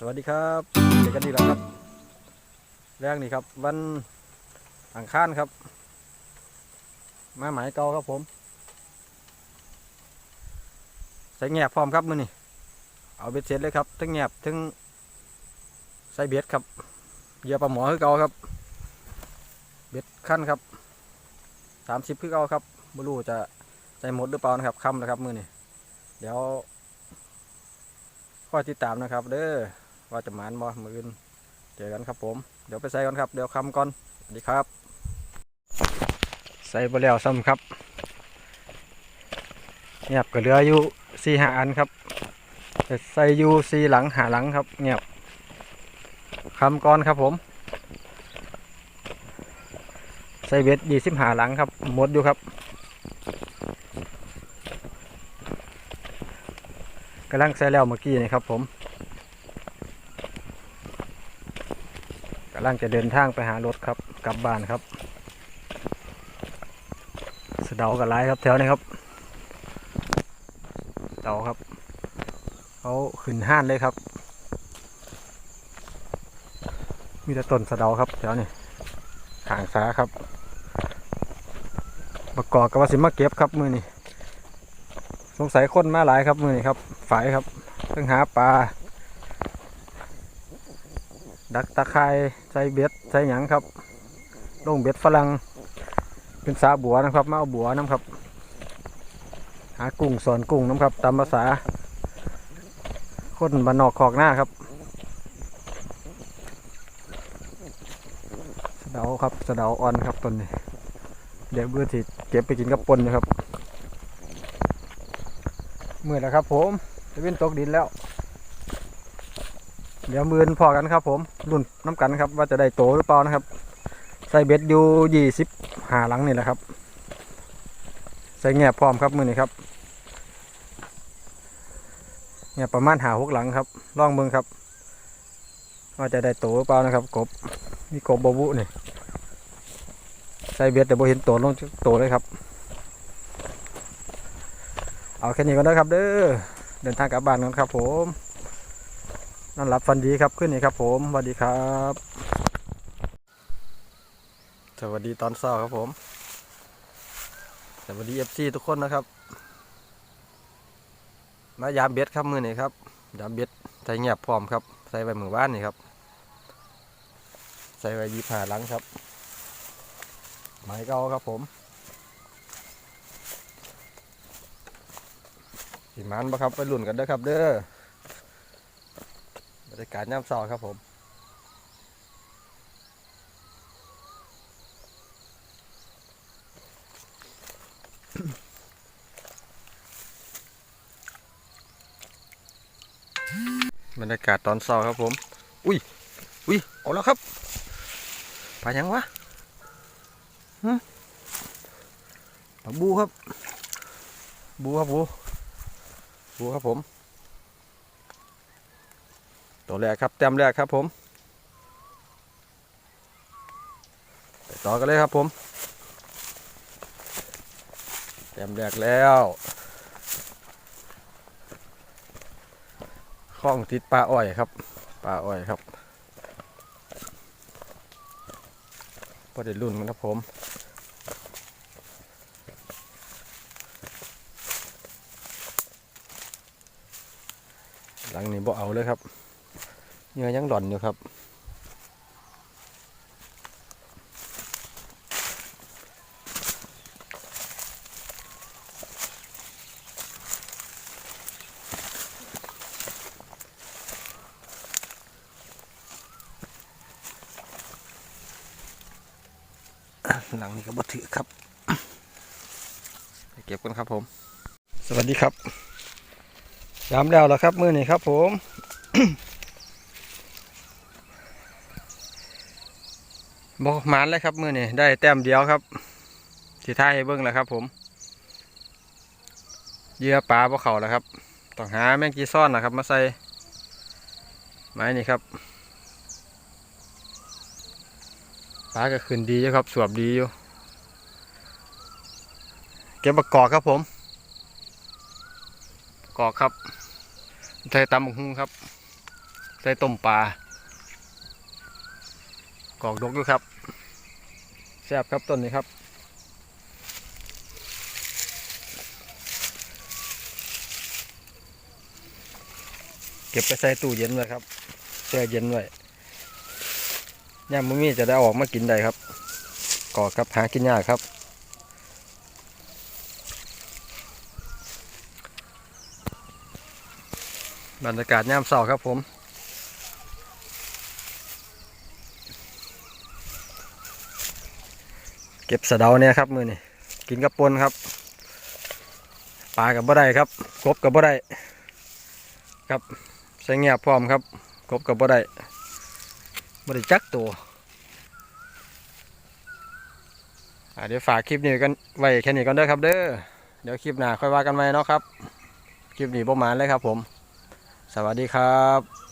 สวัสดีครับเจอกันดีกแล้วครับ แรกนี่ครับ วันอังคารครับ มาหมายเกาครับผม ใส่แงบพร้อมครับมือนี่เอาเบ็ดเสร็จเลยครับทั้งแงบทั้งใส่เบ็ดครับเหยื่อปลาหมอคือเกาครับ เบ็ดขั้นครับสามสิบคือเกาครับไม่รู้จะใส่หมดหรือเปล่านะครับค่ำนะครับมือนี่เดี๋ยวคอยติดตามนะครับเด้อ ว่าจะหมานบ่มืออื่นเจอกันครับผม เดี๋ยวไปใส่ก่อนครับ เดี๋ยวคำก่อนสวัสดีครับ ใส่ไปแล้วซ้ำครับเงียบก็เหลืออยู่สี่หาอันครับใส่อยู่สี่หลังหาหลังครับเงียบคำก่อนครับผม ใส่เบ็ดยี่สิบหาหลังครับหมดอยู่ครับกำลังใส่แล้วเมื่อกี้นี่ครับผมำลังจะเดินทางไปหารถครับ กลับบ้านครับ สะเดากับไรครับแถวนี้ครับเดาครับเขาขึ้นห้านเลยครับ มีแต่ต้นสะเดาครับแถวนี้หางสาครับ ประกอบกับว่าสิมาเก็บครับมือนี่สงสัยคนมาหลายครับมือนี่ครับฝายครับเพิ่งหาปลา ดักตะไคร้ใส่เบ็ดใส่หยังครับลงเบ็ดฝรั่งเป็นสาบัวนะครับ มาเอาบัวน้ำครับ หากุ้งสอนกุ้งน้ำครับ ตามภาษาคนบ้านนอกขอกหน้าครับสะเดาครับสะเดาอ่อนครับต้นนี้เดี๋ยวเบื่อที่เก็บไปกินกับปนนะครับเมื่อยแล้วครับ ผมจะเป็นตกดินแล้ว เดี๋ยวมือนพอกันครับ ผมรุ่นน้ำกันครับ ว่าจะได้โตหรือเปล่านะครับ ใส่เบ็ดอยู่ยี่สิบหาหลังนี่แหละครับ ใส่แงบพร้อมครับมือนี่ครับแงบประมาณหาหกหลังครับล่องเมืองครับ ว่าจะได้โตหรือเปล่านะครับ กบมีกบบบุนี่ใส่เบ็ดแต่บ่เห็นโตลงโตเลยครับ เอาแค่นี้ก็ได้ครับ เด้อเดินทางกลับบ้านกันครับ ผม นอนหลับฝันดีครับขึ้นนี่ครับ ผมสวัสดีครับ สวัสดีตอนเช้าครับผม สวัสดีเอฟซีทุกคนนะครับ มายามเบ็ดครับมือนี่ครับยามเบ็ดใส่เงียบพร้อมครับ ใส่ไว้มือบ้านนี่ครับ ใส่ไว้ยีผาลังครับไม้เก่าครับผมสิมันปะครับไปหลุ่นกันเด้อครับเด้อ รยากาศย่ำเช้าครับผมบรรยากาศตอนเช้าครับผม อุ้ย อุ้ยเอาแล้วครับปลายังวะฮะปลาบูครับ บูครับบู บูครับผม ตัวแรกครับเต็มแรกครับผมไปต่อกันเลยครับผมเต็มแรกแล้วข้องติดปลาอ้อยครับปลาอ้อยครับพอได้รุ่นมันครับผมหลังนี้บ่เอาเลยครับ เนื้อยังหล่อนอยู่ครับ หลังนี้ก็บ่ถือครับ เก็บกันครับผม สวัสดีครับยามแล้วแล้วครับ มือนี้ครับผม บกหมานเลยครับมือนี้ได้แต้มเดียวครับทีท้ายเบิ้งแล้วครับ ผมเยื่อปลาพวกเขาแล้วครับต้องหาแมงกีซ่อนนะครับ มาใส่ไม้นี่ครับปลาก็ขึ้นดีอยู่ครับ สวบดีอยู่ เก็บประกอบครับผมกอกครับไทยตำบักหุ่งครับ ใส่ต้มปลา กอกดกอยู่ครับแซ่บครับต้นนี้ครับเก็บไปใส่ตู้เย็นไว้ครับแช่เย็นไว้ย่ามมีจะได้ออกมากินได้ครับกอกครับหากินยากครับ บรรยากาศยามเสาครับผม เก็บสะเดาเนี่ยครับมือนี่กินกับปนครับปลากับบ่ได้ครับกบกับบ่ได้ครับใส่เงียบพร้อมครับกบกับบ่ได้บ่ได้จักตัวเดี๋ยวฝากคลิปนี้กันไว้แค่นี้ก่อนเด้อครับ เด้อเดี๋ยวคลิปหน้าค่อยว่ากันใหม่เนาะครับ คลิปนี้ประมาณเลยครับผม สวัสดีครับ